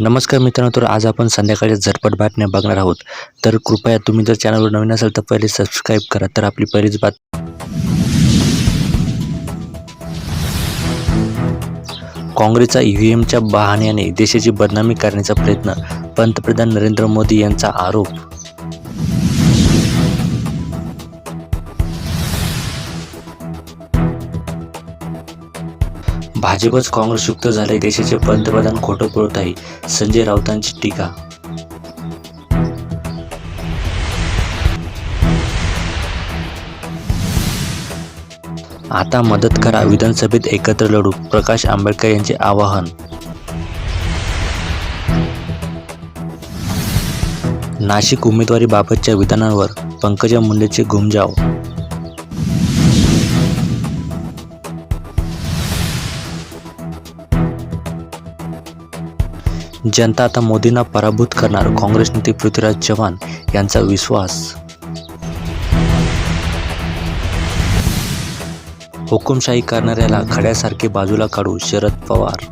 नमस्कार मित्रांनो तर आज आपण संध्याकाळी झटपट बातम्या बघणार आहोत. तर कृपया तुम्ही जर चॅनलवर नवीन असाल तर पहिले सबस्क्राईब करा. तर आपली पहिलीच बात काँग्रेसचा ई व्ही एमच्या बहाण्याने देशाची बदनामी करण्याचा प्रयत्न. पंतप्रधान नरेंद्र मोदी यांचा आरोप भाजपच काँग्रेसयुक्त झाले देशाचे पंतप्रधान खोटं बोलत आहे. संजय राऊतांची टीका. आता मदत करा विधानसभेत एकत्र लढू प्रकाश आंबेडकर यांचे आवाहन. नाशिक उमेदवारीबाबतच्या विधानांवर पंकजा मुंडेचे घुमजाव. जनता आता मोदींना पराभूत करणार. काँग्रेस नेते पृथ्वीराज चव्हाण यांचा विश्वास. हुकुमशाही करणाऱ्याला खड्यासारखे बाजूला काढू शरद पवार.